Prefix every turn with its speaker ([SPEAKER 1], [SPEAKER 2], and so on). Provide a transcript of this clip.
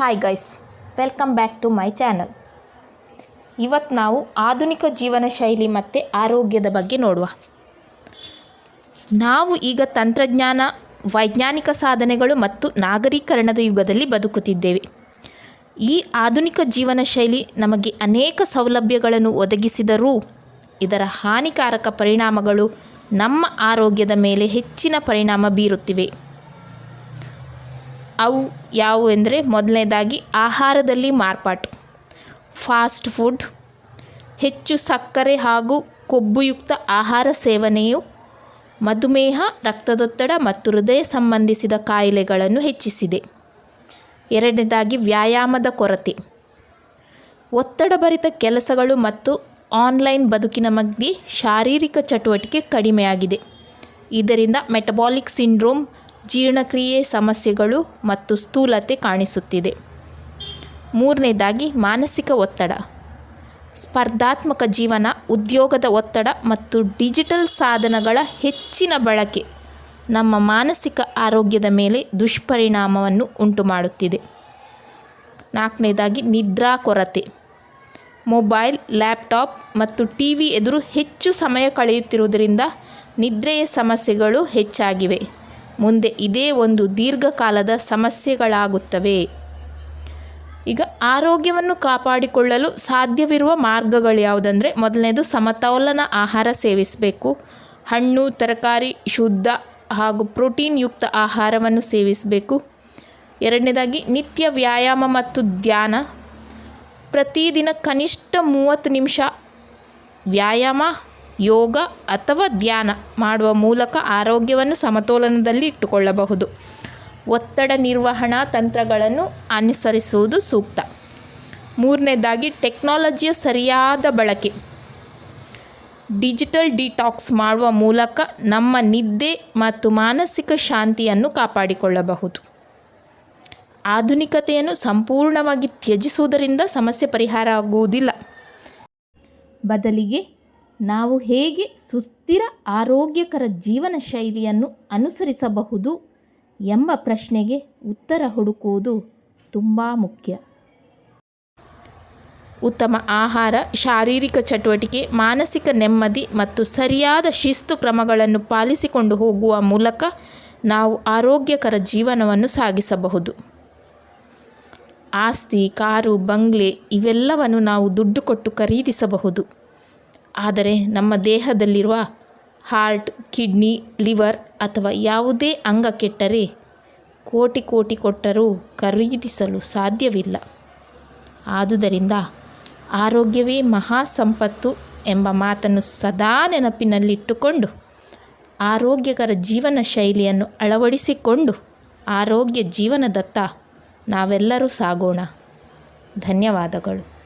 [SPEAKER 1] Hi guys welcome back to my channel ಇವತ್ತು ನಾವು ಆಧುನಿಕ ಜೀವನ ಶೈಲಿ ಮತ್ತು ಆರೋಗ್ಯದ ಬಗ್ಗೆ ನೋಡುವ. ನಾವು ಈಗ ತಂತ್ರಜ್ಞಾನ, ವೈಜ್ಞಾನಿಕ ಸಾಧನೆಗಳು ಮತ್ತು ನಾಗರೀಕರಣದ ಯುಗದಲ್ಲಿ ಬದುಕುತ್ತಿದ್ದೇವೆ. ಈ ಆಧುನಿಕ ಜೀವನ ಶೈಲಿ ನಮಗೆ ಅನೇಕ ಸೌಲಭ್ಯಗಳನ್ನು ಒದಗಿಸಿದರೂ ಇದರ ಹಾನಿಕಾರಕ ಪರಿಣಾಮಗಳು ನಮ್ಮ ಆರೋಗ್ಯದ ಮೇಲೆ ಹೆಚ್ಚಿನ ಪರಿಣಾಮ ಬೀರುತ್ತಿವೆ. ಅವು ಯಾವುವೆಂದರೆ ಮೊದಲನೇದಾಗಿ ಆಹಾರದಲ್ಲಿ ಮಾರ್ಪಾಟು. ಫಾಸ್ಟ್ ಫುಡ್ ಹೆಚ್ಚು ಸಕ್ಕರೆ ಹಾಗೂ ಕೊಬ್ಬುಯುಕ್ತ ಆಹಾರ ಸೇವನೆಯು, ಮಧುಮೇಹ, ರಕ್ತದೊತ್ತಡ ಮತ್ತು ಹೃದಯ ಸಂಬಂಧಿಸಿದ ಕಾಯಿಲೆಗಳನ್ನು ಹೆಚ್ಚಿಸಿದೆ. ಎರಡನೇದಾಗಿ ವ್ಯಾಯಾಮದ ಕೊರತೆ. ಒತ್ತಡಭರಿತ ಕೆಲಸಗಳು ಮತ್ತು ಆನ್ಲೈನ್ ಬದುಕಿನ ಮಧ್ಯೆ ಶಾರೀರಿಕ ಚಟುವಟಿಕೆ ಕಡಿಮೆಯಾಗಿದೆ. ಇದರಿಂದ ಮೆಟಬಾಲಿಕ್ ಸಿಂಡ್ರೋಮ್ ಜೀರ್ಣಕ್ರಿಯೆ ಸಮಸ್ಯೆಗಳು ಮತ್ತು ಸ್ಥೂಲತೆ ಕಾಣಿಸುತ್ತಿದೆ. ಮೂರನೇದಾಗಿ, ಮಾನಸಿಕ ಒತ್ತಡ. ಸ್ಪರ್ಧಾತ್ಮಕ ಜೀವನ, ಉದ್ಯೋಗದ ಒತ್ತಡ ಮತ್ತು ಡಿಜಿಟಲ್ ಸಾಧನಗಳ ಹೆಚ್ಚಿನ ಬಳಕೆ ನಮ್ಮ ಮಾನಸಿಕ ಆರೋಗ್ಯದ ಮೇಲೆ ದುಷ್ಪರಿಣಾಮವನ್ನು ಉಂಟು ಮಾಡುತ್ತಿದೆ ನಾಲ್ಕನೇದಾಗಿ, ನಿದ್ರಾ ಕೊರತೆ. ಮೊಬೈಲ್, ಲ್ಯಾಪ್ಟಾಪ್ ಮತ್ತು ಟಿ ವಿ ಎದುರು ಹೆಚ್ಚು ಸಮಯ ಕಳೆಯುತ್ತಿರುವುದರಿಂದ ನಿದ್ರೆಯ ಸಮಸ್ಯೆಗಳು ಹೆಚ್ಚಾಗಿವೆ. ಮುಂದೆ ಇದೇ ಒಂದು ದೀರ್ಘಕಾಲದ ಸಮಸ್ಯೆಗಳಾಗುತ್ತವೆ. ಈಗ ಆರೋಗ್ಯವನ್ನು ಕಾಪಾಡಿಕೊಳ್ಳಲು ಸಾಧ್ಯವಿರುವ ಮಾರ್ಗಗಳು ಯಾವುದಂದರೆ, ಮೊದಲನೇದು ಸಮತೋಲನ ಆಹಾರ ಸೇವಿಸಬೇಕು. ಹಣ್ಣು, ತರಕಾರಿ, ಶುದ್ಧ ಹಾಗೂ ಪ್ರೋಟೀನ್ ಯುಕ್ತ ಆಹಾರವನ್ನು ಸೇವಿಸಬೇಕು. ಎರಡನೇದಾಗಿ ನಿತ್ಯ ವ್ಯಾಯಾಮ ಮತ್ತು ಧ್ಯಾನ. ಪ್ರತಿದಿನ ಕನಿಷ್ಠ ಮೂವತ್ತು ನಿಮಿಷ ವ್ಯಾಯಾಮ ಯೋಗ ಅಥವಾ ಧ್ಯಾನ ಮಾಡುವ ಮೂಲಕ ಆರೋಗ್ಯವನ್ನು ಸಮತೋಲನದಲ್ಲಿ ಇಟ್ಟುಕೊಳ್ಳಬಹುದು. ಒತ್ತಡ ನಿರ್ವಹಣಾ ತಂತ್ರಗಳನ್ನು ಅನುಸರಿಸುವುದು ಸೂಕ್ತ. ಮೂರನೇದಾಗಿ, ಟೆಕ್ನಾಲಜಿಯ ಸರಿಯಾದ ಬಳಕೆ. ಡಿಜಿಟಲ್ ಡಿಟಾಕ್ಸ್ ಮಾಡುವ ಮೂಲಕ ನಮ್ಮ ನಿದ್ದೆ ಮತ್ತು ಮಾನಸಿಕ ಶಾಂತಿಯನ್ನು ಕಾಪಾಡಿಕೊಳ್ಳಬಹುದು. ಆಧುನಿಕತೆಯನ್ನು ಸಂಪೂರ್ಣವಾಗಿ ತ್ಯಜಿಸುವುದರಿಂದ ಸಮಸ್ಯೆ ಪರಿಹಾರ ಆಗುವುದಿಲ್ಲ. ಬದಲಿಗೆ ನಾವು ಹೇಗೆ ಸುಸ್ಥಿರ ಆರೋಗ್ಯಕರ ಜೀವನ ಶೈಲಿಯನ್ನು ಅನುಸರಿಸಬಹುದು ಎಂಬ ಪ್ರಶ್ನೆಗೆ ಉತ್ತರ ಹುಡುಕುವುದು ತುಂಬ ಮುಖ್ಯ. ಉತ್ತಮ ಆಹಾರ, ಶಾರೀರಿಕ ಚಟುವಟಿಕೆ, ಮಾನಸಿಕ ನೆಮ್ಮದಿ ಮತ್ತು ಸರಿಯಾದ ಶಿಸ್ತು ಕ್ರಮಗಳನ್ನು ಪಾಲಿಸಿಕೊಂಡು ಹೋಗುವ ಮೂಲಕ ನಾವು ಆರೋಗ್ಯಕರ ಜೀವನವನ್ನು ಸಾಗಿಸಬಹುದು. ಆಸ್ತಿ, ಕಾರು, ಬಂಗ್ಲೆ ಇವೆಲ್ಲವನ್ನು ನಾವು ದುಡ್ಡು ಕೊಟ್ಟು ಖರೀದಿಸಬಹುದು. ಆದರೆ ನಮ್ಮ ದೇಹದಲ್ಲಿರುವ ಹಾರ್ಟ್, ಕಿಡ್ನಿ, ಲಿವರ್ ಅಥವಾ ಯಾವುದೇ ಅಂಗ ಕೆಟ್ಟರೆ ಕೋಟಿ ಕೋಟಿ ಕೊಟ್ಟರೂ ಖರೀದಿಸಲು ಸಾಧ್ಯವಿಲ್ಲ. ಆದುದರಿಂದ ಆರೋಗ್ಯವೇ ಮಹಾ ಸಂಪತ್ತು ಎಂಬ ಮಾತನ್ನು ಸದಾ ನೆನಪಿನಲ್ಲಿಟ್ಟುಕೊಂಡು, ಆರೋಗ್ಯಕರ ಜೀವನ ಶೈಲಿಯನ್ನು ಅಳವಡಿಸಿಕೊಂಡು ಆರೋಗ್ಯ ಜೀವನದತ್ತ ನಾವೆಲ್ಲರೂ ಸಾಗೋಣ. ಧನ್ಯವಾದಗಳು.